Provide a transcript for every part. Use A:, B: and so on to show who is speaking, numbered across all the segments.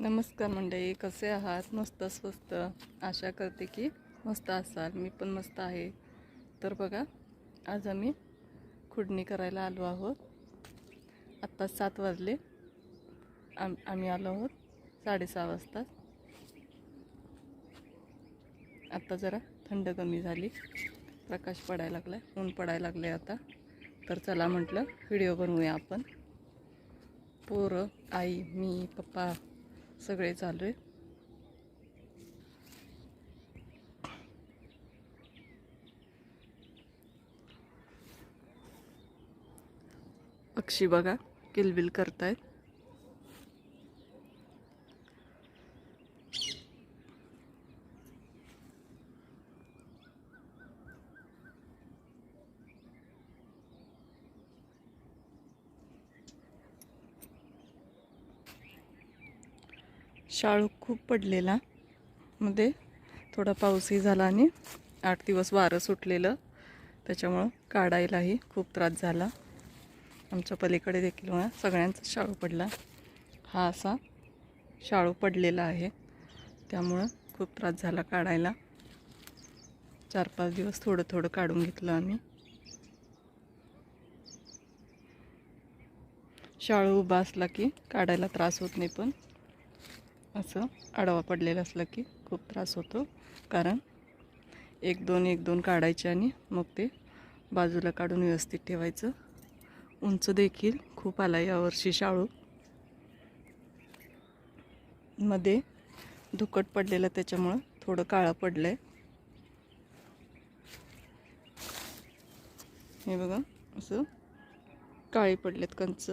A: नमस्कार मंडळी कसे आहात? मस्त स्वस्त. आशा करते की मस्त असाल. मी पण मस्त आहे. तर बघा आज आम्ही खुडणी करायला आलो आहोत. आत्ता सात वाजले. आम आम्ही आलो आहोत साडेसहा वाजता. आत्ता जरा थंड कमी झाली. प्रकाश पडायला लागला ऊन पडायला लागले आता. तर चला म्हटलं व्हिडिओ बनवूया आपण. पोरं आई मी पप्पा सगळे चालू आहे. अक्षी बघा किलबिल करतायत. शाळू खूप पडलेला. मध्ये थोडा पाऊसही झाला आणि आठ दिवस वारं सुटलेलं. त्याच्यामुळं काढायलाही खूप त्रास झाला. आमच्या पलीकडे देखील मला सगळ्यांचा शाळू पडला. हा असा शाळू पडलेला आहे. त्यामुळं खूप त्रास झाला काढायला. चार पाच दिवस थोडं थोडं काढून घेतलं आम्ही. शाळू उभा असला की काढायला त्रास होत नाही पण. असं आडवा पडलेलं असलं की खूप त्रास होतो. कारण एक दोन एक दोन काढायचे आणि मग ते बाजूला काढून व्यवस्थित ठेवायचं. उंच देखील खूप आला यावर्षी शाळू. मध्ये धुकट पडलेलं त्याच्यामुळं थोडं काळं पडलं आहे हे बघा असं काळी पडलेत कंच.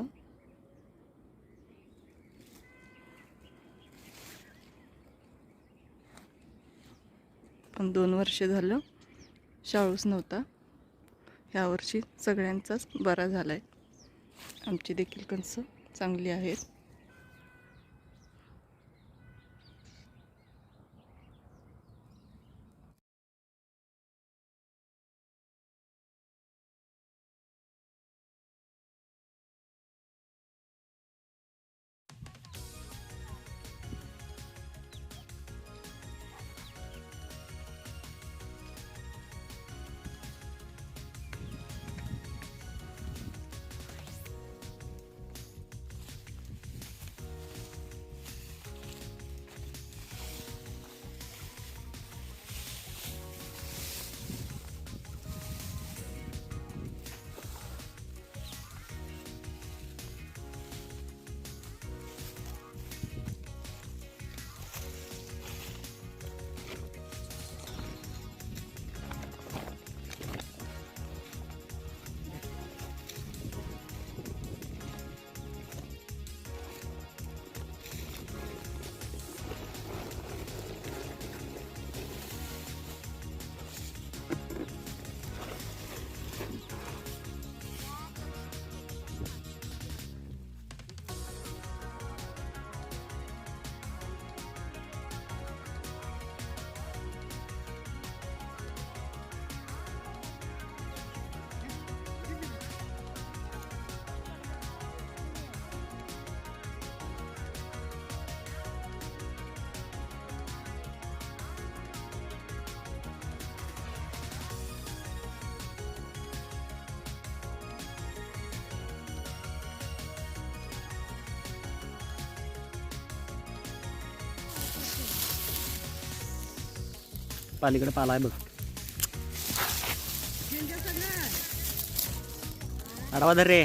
A: दोन वर्ष झालं शाळूच नव्हता. ह्यावर्षी सगळ्यांचाच बरा झाला आहे आमची देखील कणसं चांगली आहेत.
B: पालीकडे पाला आहे बघ. आडवा धर रे.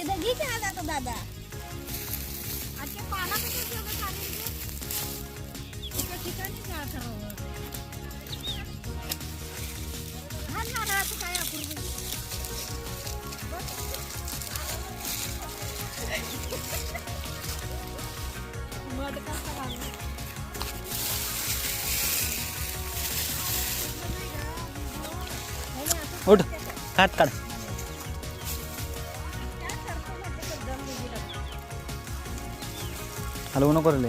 C: kita gigi ada tuh dada? Aja panas itu juga kali ini kita kita ini gak seru hanya ada
B: kayak burung. Udah, cut, cut. তাহলে
C: অন্য
B: করলে?